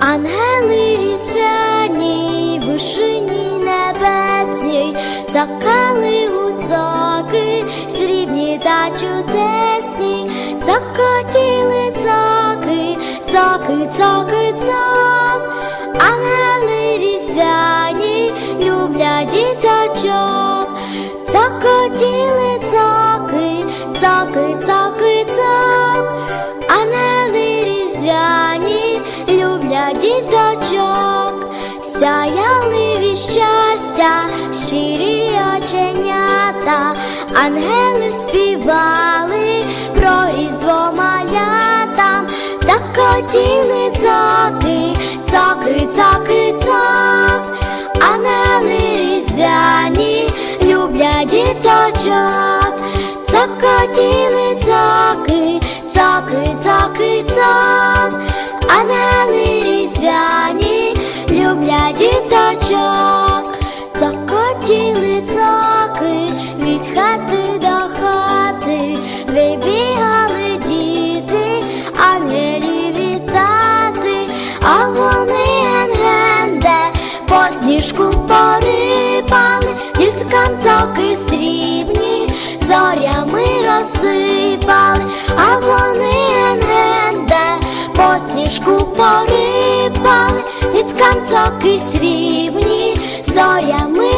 Ангели різдвяні, вишині небесній, закали гуцаки, срібні та чудесні, закотіли цаки, цаки, цаки, цак. Ангели різдвяні, люблять діточок, закотіли цаки, цаки, цаки, діточок, сяяли від щастя, щирі оченята, ангели співали про різдво малятам, закотіли цаки, цаки, цаки, цак. Ангели різдвяні, люблять діточок, закотіли а вони ангенде по сніжку порипали, діткам цоки срібні, зорями розсипали, а вони ангенде по сніжку порипали, діткам цоки срібні, зорями